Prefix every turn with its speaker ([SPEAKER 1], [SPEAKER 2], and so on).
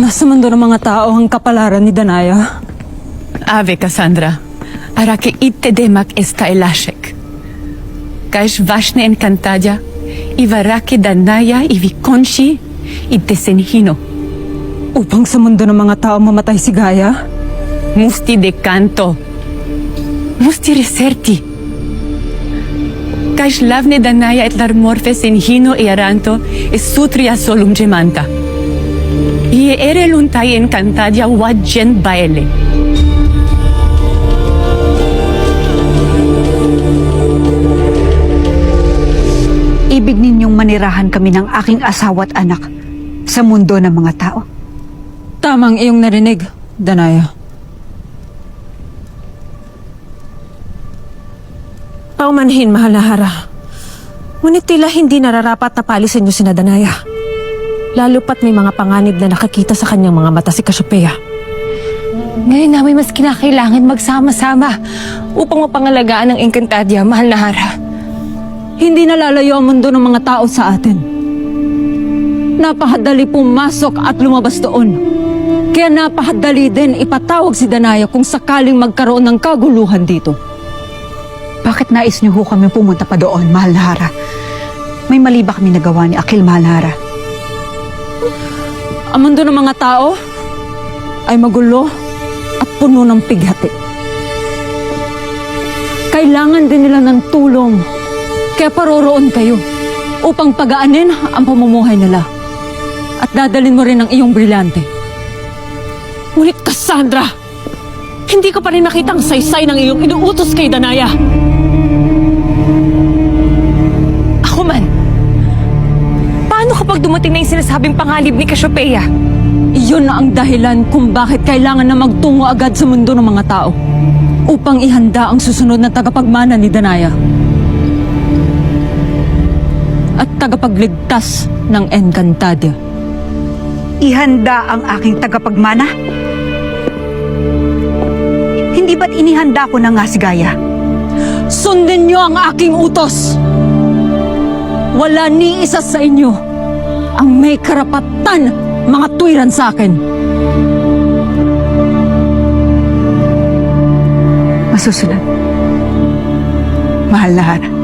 [SPEAKER 1] Nasa mundo ng mga tao ang kapalaran ni Danaya.
[SPEAKER 2] Ave, Cassandra. Arake itte demak esta elashek. Kaish vashne encantadia, ivarake danaya ivikonshi itte senhino.
[SPEAKER 1] Upang sa mundo ng mga tao mamatay si Gaia?
[SPEAKER 2] Musti de canto. Musti reserti. Kaish lavne danaya et larmorfe senhino e aranto e sutria solum gemanta. Ie ere luntai encantadia wajen baele.
[SPEAKER 3] Ibig ninyong manirahan kami ng aking asawa at anak sa mundo ng mga tao.
[SPEAKER 1] Tamang iyong narinig, Danaya.
[SPEAKER 4] Paumanhin, mahal na Hara. Ngunit tila hindi nararapat na palisin niyo si Nadanaya. Lalo pat may mga panganib na nakakita sa kanyang mga mata si Cassiopeia.
[SPEAKER 5] Ngayon namin mas kinakailangan magsama-sama upang mapangalagaan ang Encantadia, mahal na Hara.
[SPEAKER 1] Hindi nalalayo ang mundo ng mga tao sa atin. Napakadali pumasok at lumabas doon. Kaya napakadali din ipatawag si Danaya kung sakaling magkaroon ng kaguluhan dito.
[SPEAKER 3] Bakit nais niyo ho kami pumunta pa doon, mahal na Hara? May mali ba kami nagawa ni Akil, mahal na Hara?
[SPEAKER 1] Ang mundo ng mga tao ay magulo at puno ng pighati. Kailangan din nila ng tulong. Kaya paroroon kayo upang pagaanin ang pamumuhay nila. At dadalin mo rin ang iyong brilyante.
[SPEAKER 4] Ngunit Cassandra, hindi ko pa rin nakita ang saysay ng iyong inuutos kay Danaya.
[SPEAKER 5] Kapag dumating na yung sinasabing panganib ni Cassiopeia?
[SPEAKER 1] Iyon na ang dahilan kung bakit kailangan na magtungo agad sa mundo ng mga tao upang ihanda ang susunod na tagapagmana ni Danaya at tagapagligtas ng Encantadia.
[SPEAKER 3] Ihanda ang aking tagapagmana? Hindi ba't inihanda ko na nga si Gaya?
[SPEAKER 1] Sundin niyo ang aking utos! Wala ni isa sa inyo ang may karapatan mga tuwiran sa akin.
[SPEAKER 3] Masusunod. Mahal na Hara.